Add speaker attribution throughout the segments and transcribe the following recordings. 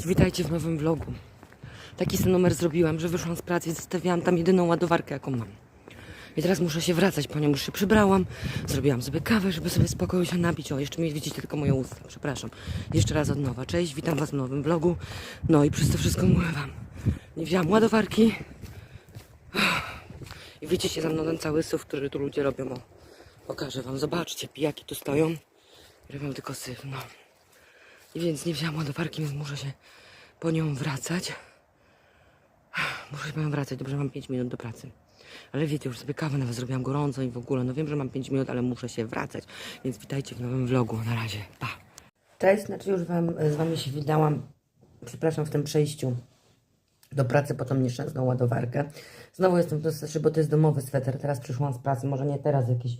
Speaker 1: Cześć, witajcie w nowym vlogu. Taki sobie numer zrobiłam, że wyszłam z pracy i zostawiłam tam jedyną ładowarkę, jaką mam. I teraz muszę się wracać po nią, już się przybrałam, zrobiłam sobie kawę, żeby sobie spokoju się napić. O, jeszcze mi widzicie tylko moje usta, przepraszam. Jeszcze raz od nowa. Cześć, witam was w nowym vlogu. No i przez to wszystko mówię wam. Nie wzięłam ładowarki. I widzicie za mną ten cały syf, który tu ludzie robią. O, pokażę wam, zobaczcie, pijaki tu stoją. Robią tylko syf, no. I więc nie wzięłam ładowarki, więc muszę się po nią wracać. Muszę się po nią wracać, dobrze, mam 5 minut do pracy. Ale wiecie, już sobie kawę nawet zrobiłam gorąco i w ogóle. No wiem, że mam 5 minut, ale muszę się wracać. Więc witajcie w nowym vlogu. Na razie, pa. Cześć, znaczy już wam, z wami się widałam, przepraszam, w tym przejściu do pracy po tą nieszczęsną ładowarkę. Znowu jestem to znaczy, bo to jest domowy sweter. Teraz przyszłam z pracy, może nie teraz, jakieś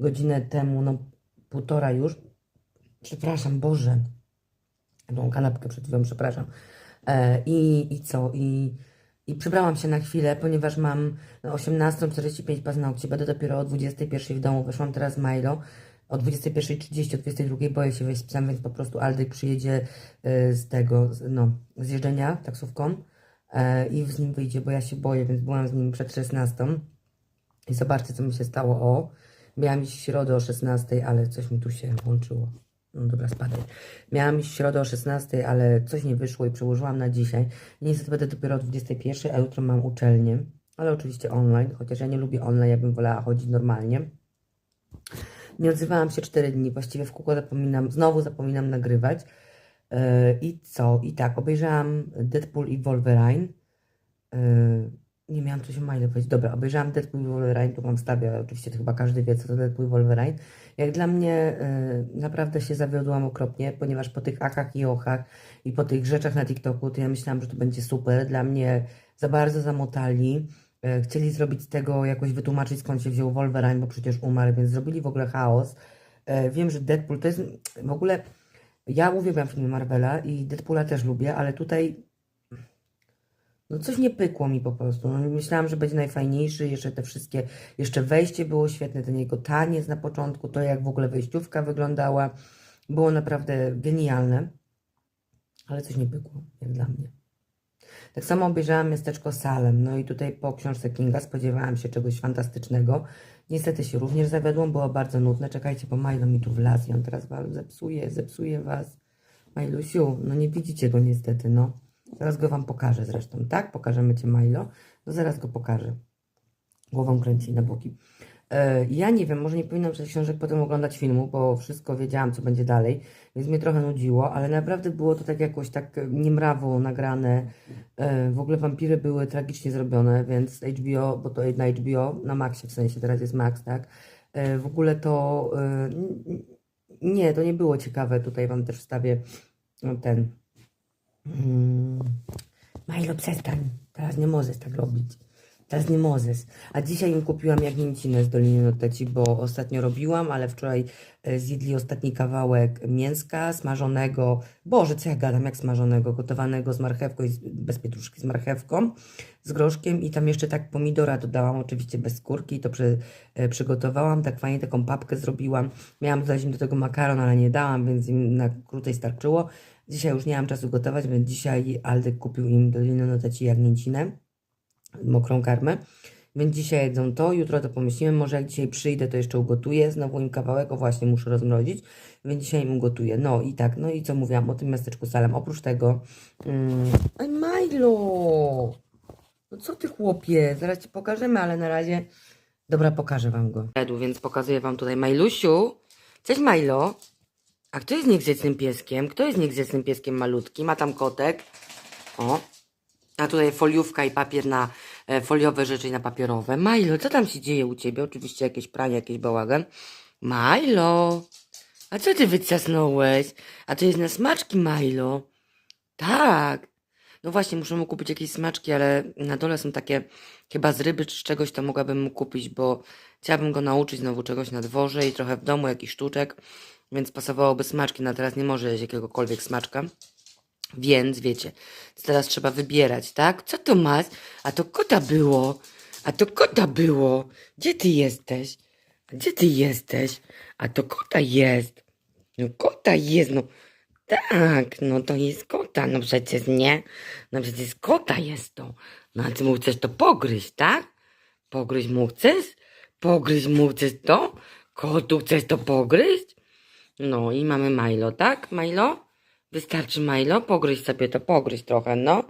Speaker 1: godzinę temu, no półtora już. Przepraszam, Boże. Tą kanapkę przed chwilą, przepraszam. E, i, I co? I, I przybrałam się na chwilę, ponieważ mam na 18.45 paznokcie, będę dopiero o 21.00 w domu. Wyszłam teraz Milo. O 21.30, o 22.00 boję się wejść psem, więc po prostu Aldek przyjedzie e, z tego, no, z jeżdżenia taksówką e, i z nim wyjdzie, bo ja się boję, więc byłam z nim przed 16. I zobaczcie, co mi się stało. O, miałam w środę o 16, ale coś mi tu się włączyło. No dobra, spadaj. Miałam iść w środę o 16, ale coś nie wyszło i przełożyłam na dzisiaj. Niestety będę dopiero o 21, a jutro mam uczelnię. Ale oczywiście online, chociaż ja nie lubię online, ja bym wolała chodzić normalnie. Nie odzywałam się 4 dni, właściwie w kółko zapominam, znowu zapominam nagrywać. Yy, I co? I tak, obejrzałam Deadpool i Wolverine. Yy, nie miałam coś o Mile powiedzieć. Dobra, obejrzałam Deadpool i Wolverine, tu mam stawię, oczywiście to chyba każdy wie, co to Deadpool i Wolverine. Jak dla mnie yy, naprawdę się zawiodłam okropnie, ponieważ po tych akach i ochach i po tych rzeczach na TikToku, to ja myślałam, że to będzie super. Dla mnie za bardzo zamotali. Yy, chcieli zrobić z tego, jakoś wytłumaczyć skąd się wziął Wolverine, bo przecież umarł, więc zrobili w ogóle chaos. Yy, wiem, że Deadpool to jest w ogóle... Ja uwielbiam filmy Marvela i Deadpoola też lubię, ale tutaj no coś nie pykło mi po prostu. No, myślałam, że będzie najfajniejszy, jeszcze te wszystkie, jeszcze wejście było świetne, ten jego taniec na początku, to jak w ogóle wejściówka wyglądała, było naprawdę genialne, ale coś nie pykło, jak dla mnie. Tak samo obejrzałam miasteczko Salem, no i tutaj po książce Kinga spodziewałam się czegoś fantastycznego. Niestety się również zawiodłam, było bardzo nudne. Czekajcie, bo Milo mi tu wlazł i on teraz was zepsuje, zepsuje was. Majlusiu, no nie widzicie go niestety, no. Zaraz go wam pokażę zresztą, tak? Pokażemy cię Milo. No zaraz go pokażę. Głową kręci na boki. E, ja nie wiem, może nie powinnam przez książek potem oglądać filmu, bo wszystko wiedziałam, co będzie dalej, więc mnie trochę nudziło, ale naprawdę było to tak jakoś tak niemrawo nagrane. E, w ogóle wampiry były tragicznie zrobione, więc HBO, bo to na HBO, na Maxie w sensie, teraz jest Max, tak? E, w ogóle to nie, to nie było ciekawe. Tutaj wam też wstawię ten Mm. Milo, przestań. Teraz nie możesz tak robić. Teraz nie możesz. A dzisiaj im kupiłam jagnięcinę z Doliny Noteci, bo ostatnio robiłam, ale wczoraj e, zjedli ostatni kawałek mięska smażonego. Boże, co ja gadam, jak smażonego, gotowanego z marchewką i z, bez pietruszki, z marchewką, z groszkiem i tam jeszcze tak pomidora dodałam, oczywiście bez skórki, to przy, e, przygotowałam, tak fajnie taką papkę zrobiłam. Miałam dodać im do tego makaron, ale nie dałam, więc im na krócej starczyło. Dzisiaj już nie mam czasu gotować, więc dzisiaj Aldek kupił im do linonoteci jagnięcinę, mokrą karmę. Więc dzisiaj jedzą to, jutro to pomyślimy, może jak dzisiaj przyjdę, to jeszcze ugotuję, znowu im kawałek, o właśnie muszę rozmrozić, więc dzisiaj im ugotuję. No i tak, no i co mówiłam o tym miasteczku Salem. Oprócz tego, mm, Ej Milo, no co ty chłopie, zaraz ci pokażemy, ale na razie, dobra, pokażę wam go. Więc pokazuję wam tutaj Majlusiu. Cześć Milo. A kto jest niegrzecznym pieskiem? Kto jest niegrzecznym pieskiem malutkim? Ma tam kotek. O. A tutaj foliówka i papier na e, foliowe rzeczy i na papierowe. Milo, co tam się dzieje u ciebie? Oczywiście jakieś pranie, jakiś bałagan. Milo, a co ty wyciasnąłeś? A to jest na smaczki, Milo. Tak. No właśnie, muszę mu kupić jakieś smaczki, ale na dole są takie chyba z ryby czy z czegoś, to mogłabym mu kupić, bo chciałabym go nauczyć znowu czegoś na dworze i trochę w domu, jakiś sztuczek, więc pasowałoby smaczki, no teraz nie może jeść jakiegokolwiek smaczka. Więc wiecie, teraz trzeba wybierać, tak? Co to masz? A to kota było. A to kota było. Gdzie ty jesteś? Gdzie ty jesteś? A to kota jest. No kota jest, no. Tak, no to jest kota, no przecież nie. No przecież kota jest to. No a ty mu chcesz to pogryźć, tak? Pogryźć mu chcesz? Pogryźć mu chcesz to? Kotu chcesz to pogryźć? No i mamy Milo, tak? Milo? Wystarczy Milo? Pogryź sobie to, pogryź trochę, no.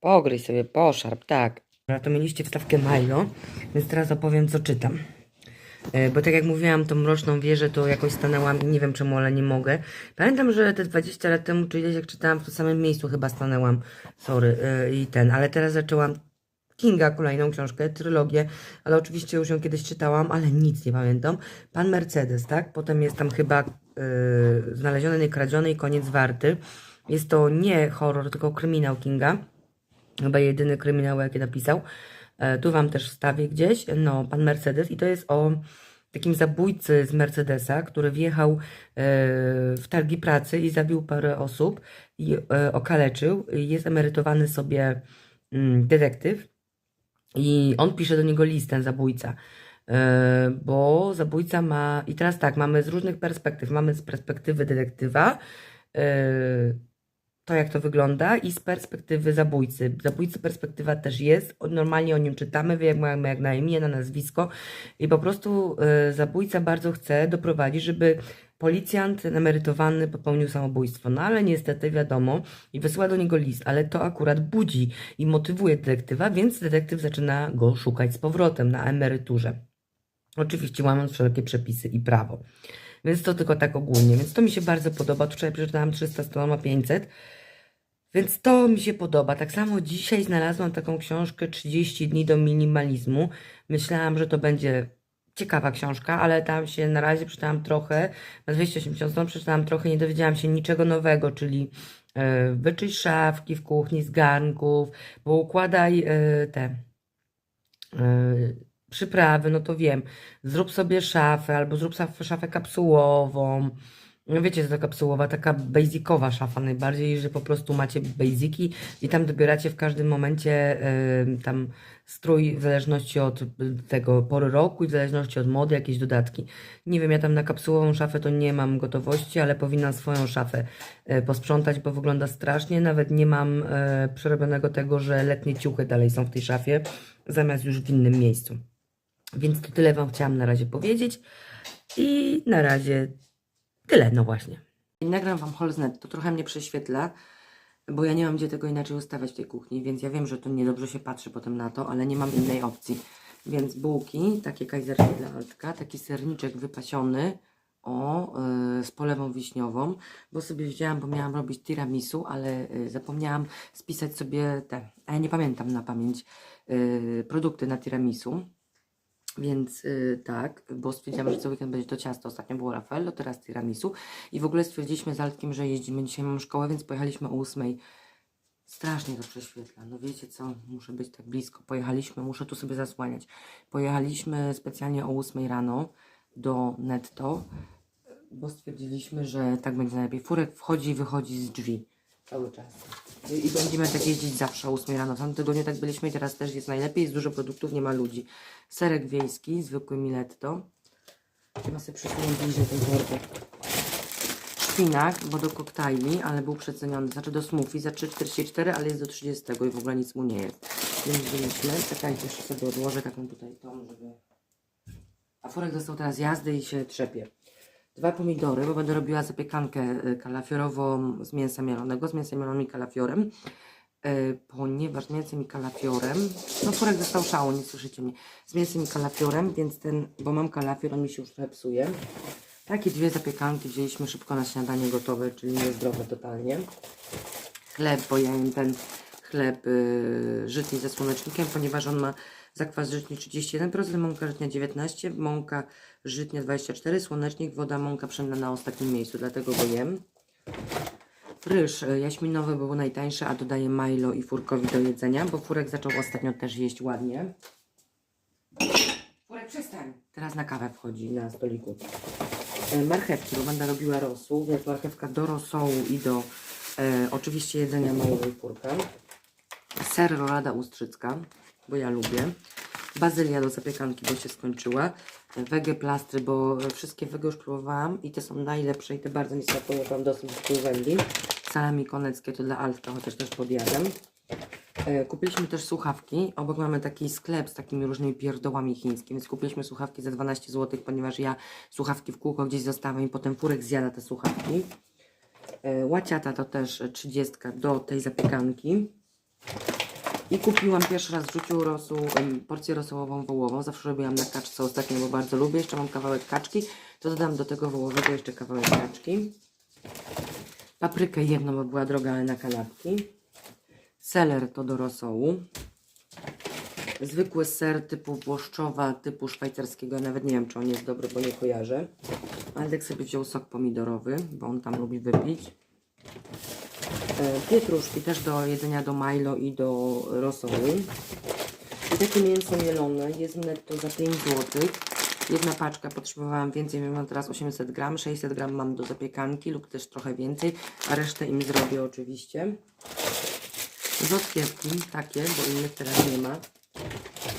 Speaker 1: Pogryź sobie, poszarp, tak. Dobra, to mieliście wstawkę Milo, więc teraz opowiem, co czytam. E, Bo tak jak mówiłam, tą mroczną wieżę to jakoś stanęłam i nie wiem czemu, ale nie mogę. Pamiętam, że te 20 lat temu, czy ileś jak czytałam, w tym samym miejscu chyba stanęłam. Sorry. e, I ten, ale teraz zaczęłam Kinga, kolejną książkę, trylogię, ale oczywiście już ją kiedyś czytałam, ale nic nie pamiętam. Pan Mercedes, tak? Potem jest tam chyba yy, Znaleziony, niekradziony i Koniec warty. Jest to nie horror, tylko kryminał Kinga. Chyba jedyny kryminał, jaki napisał. E, tu wam też wstawię gdzieś. No, pan Mercedes. I to jest o takim zabójcy z Mercedesa, który wjechał e, w targi pracy i zabił parę osób i e, okaleczył. Jest emerytowany sobie mm, detektyw. I on pisze do niego list, ten zabójca. E, Bo zabójca ma. I teraz tak, mamy z różnych perspektyw. Mamy z perspektywy detektywa e, to, jak to wygląda, i z perspektywy zabójcy. Zabójcy perspektywa też jest. Normalnie o nim czytamy, wie jak na imię, na nazwisko. I po prostu e, zabójca bardzo chce doprowadzić, żeby policjant emerytowany popełnił samobójstwo. No ale niestety wiadomo, i wysyła do niego list, ale to akurat budzi i motywuje detektywa, więc detektyw zaczyna go szukać z powrotem na emeryturze. Oczywiście łamiąc wszelkie przepisy i prawo. Więc to tylko tak ogólnie. Więc to mi się bardzo podoba. Wczoraj przeczytałam 300 stron, ma 500. Więc to mi się podoba. Tak samo dzisiaj znalazłam taką książkę 30 dni do minimalizmu. Myślałam, że to będzie ciekawa książka, ale tam się na razie przeczytałam trochę. Na 280 stron przeczytałam trochę, nie dowiedziałam się niczego nowego, czyli e, wyczyść szafki w kuchni z garnków, bo układaj e, te e, przyprawy, no to wiem. Zrób sobie szafę, albo zrób szaf- szafę kapsułową. No wiecie, że to kapsułowa, taka basicowa szafa najbardziej, że po prostu macie basiki i tam dobieracie w każdym momencie y, tam strój w zależności od tego pory roku i w zależności od mody, jakieś dodatki. Nie wiem, ja tam na kapsułową szafę to nie mam gotowości, ale powinnam swoją szafę y, posprzątać, bo wygląda strasznie. Nawet nie mam y, przerobionego tego, że letnie ciuchy dalej są w tej szafie, zamiast już w innym miejscu. Więc to tyle Wam chciałam na razie powiedzieć. I na razie tyle, no właśnie. Nagram Wam Holznet, to trochę mnie prześwietla, bo ja nie mam gdzie tego inaczej ustawiać w tej kuchni, więc ja wiem, że to niedobrze się patrzy potem na to, ale nie mam innej opcji. Więc bułki, takie kajzerki dla Altka, taki serniczek wypasiony, o, yy, z polewą wiśniową, bo sobie wzięłam, bo miałam robić tiramisu, ale yy, zapomniałam spisać sobie te, a ja nie pamiętam na pamięć, yy, produkty na tiramisu. Więc y, tak, bo stwierdziłam, że co weekend będzie to ciasto. Ostatnio było Raffaello, teraz tiramisu. I w ogóle stwierdziliśmy z Altkiem, że jeździmy. Dzisiaj mam szkołę, więc pojechaliśmy o ósmej. Strasznie to prześwietla. No wiecie co, muszę być tak blisko. Pojechaliśmy, muszę tu sobie zasłaniać. Pojechaliśmy specjalnie o ósmej rano do netto, bo stwierdziliśmy, że tak będzie najlepiej. Furek wchodzi i wychodzi z drzwi cały czas. I, będziemy tak jeździć zawsze o 8 rano. W tamtym tygodniu tak byliśmy i teraz też jest najlepiej. Jest dużo produktów, nie ma ludzi. Serek wiejski, zwykły miletto. Chyba sobie przesunę bliżej ten worek. Szpinak, bo do koktajli, ale był przeceniony. Znaczy do smoothie za 3,44, ale jest do 30 i w ogóle nic mu nie jest. Więc wzięliśmy. Czekajcie, jeszcze sobie odłożę taką tutaj tą, żeby... A Furek dostał teraz jazdy i się trzepie. Dwa pomidory, bo będę robiła zapiekankę y, kalafiorową z mięsa mielonego, z mięsem mielonym i kalafiorem. Y, Ponieważ mięsem i kalafiorem, no Furek dostał szału, nie słyszycie mnie, z mięsem i kalafiorem, więc ten, bo mam kalafior, on mi się już psuje. Takie dwie zapiekanki wzięliśmy szybko na śniadanie gotowe, czyli niezdrowe totalnie. Chleb, bo ja jem ten chleb y, żytni ze słonecznikiem, ponieważ on ma zakwas żytni 31%, mąka żytnia 19%, mąka żytnia 24%, słonecznik, woda, mąka pszenna na ostatnim miejscu, dlatego go jem. Ryż y, jaśminowy był najtańszy, a dodaję Milo i Furkowi do jedzenia, bo Furek zaczął ostatnio też jeść ładnie. Furek, przestań! Teraz na kawę wchodzi na stoliku. E, marchewki, bo będę robiła rosół, więc marchewka do rosołu i do e, oczywiście jedzenia małego i Furka. Ser rolada ustrzycka, bo ja lubię. Bazylia do zapiekanki, bo się skończyła. Wege plastry, bo wszystkie wege już próbowałam i te są najlepsze i te bardzo mi smakują, mam dosyć spół wędlin. Salami koneckie to dla Alfka, chociaż też podjadam. E, Kupiliśmy też słuchawki. Obok mamy taki sklep z takimi różnymi pierdołami chińskimi, więc kupiliśmy słuchawki za 12 zł, ponieważ ja słuchawki w kółko gdzieś zostawiam i potem furek zjada te słuchawki. E, Łaciata to też 30 do tej zapiekanki. I kupiłam pierwszy raz w życiu rosół, porcję rosołową wołową. Zawsze robiłam na kaczce ostatnio, bo bardzo lubię. Jeszcze mam kawałek kaczki, to dodam do tego wołowego jeszcze kawałek kaczki. Paprykę jedną, bo była droga, ale na kanapki. Seler to do rosołu. Zwykły ser typu włoszczowa, typu szwajcarskiego. Nawet nie wiem, czy on jest dobry, bo nie kojarzę. Aldek sobie wziął sok pomidorowy, bo on tam lubi wypić. E, Pietruszki też do jedzenia do Milo i do rosołu. I takie mięso mielone jest netto za 5 zł. Jedna paczka, potrzebowałam więcej, więc mam teraz 800 gram. 600 gram mam do zapiekanki lub też trochę więcej, a resztę im zrobię oczywiście. Rzodkiewki takie, bo innych teraz nie ma.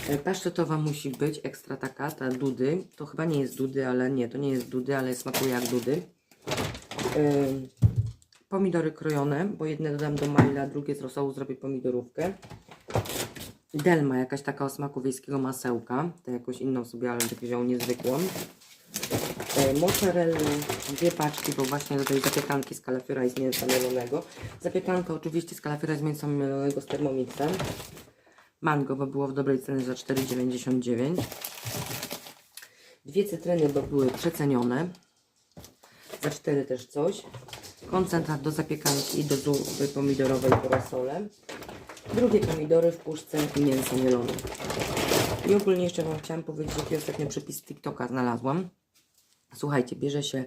Speaker 1: E, Pasztetowa musi być, ekstra taka, ta dudy. To chyba nie jest dudy, ale nie, to nie jest dudy, ale smakuje jak dudy. Pomidory krojone, bo jedne dodam do maila, drugie z rosołu zrobię pomidorówkę. Delma, jakaś taka o smaku wiejskiego masełka. To jakąś inną sobie, ale wziął niezwykłą. E, mozzarella, dwie paczki, bo właśnie do tej zapiekanki z kalafiora i z mięsa mielonego. Zapiekanka oczywiście z kalafiora i z mięsa mielonego z termomixem. Mango, bo było w dobrej cenie za 4,99. Dwie cytryny, bo były przecenione. Za 4 też coś. Koncentrat do zapiekanki i do zupy pomidorowej po rosole. Drugie pomidory w puszce i mięso mielone. I ogólnie jeszcze Wam chciałam powiedzieć, jaki ostatnio przepis TikToka znalazłam. Słuchajcie, bierze się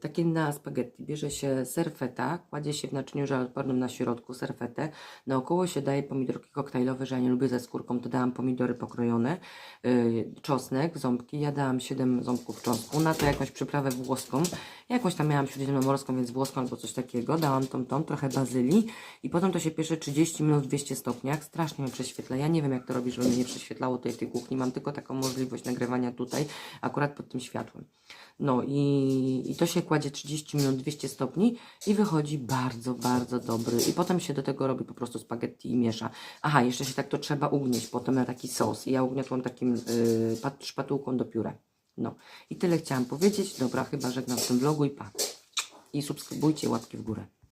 Speaker 1: takie na spaghetti, bierze się serfeta, kładzie się w naczyniu żelodpornym na środku serfetę, naokoło się daje pomidorki koktajlowe, że ja nie lubię ze skórką, to dałam pomidory pokrojone, e, czosnek, ząbki, ja dałam 7 ząbków czosnku, na to jakąś przyprawę włoską, jakąś tam miałam śródziemnomorską, więc włoską albo coś takiego, dałam tą, tą, trochę bazylii. I potem to się piesze 30 minut w 200 stopniach, strasznie mnie prześwietla, ja nie wiem jak to robić, żeby mnie nie prześwietlało tutaj w tej kuchni, mam tylko taką możliwość nagrywania tutaj, akurat pod tym światłem. No i, i to się kładzie 30 minut 200 stopni i wychodzi bardzo, bardzo dobry. I potem się do tego robi po prostu spaghetti i miesza. Aha, jeszcze się tak to trzeba ugnieść potem na taki sos. I ja ugniotłam takim pat, szpatułką do pióra. No i tyle chciałam powiedzieć. Dobra, chyba żegnam w tym vlogu i pa. I subskrybujcie, łapki w górę.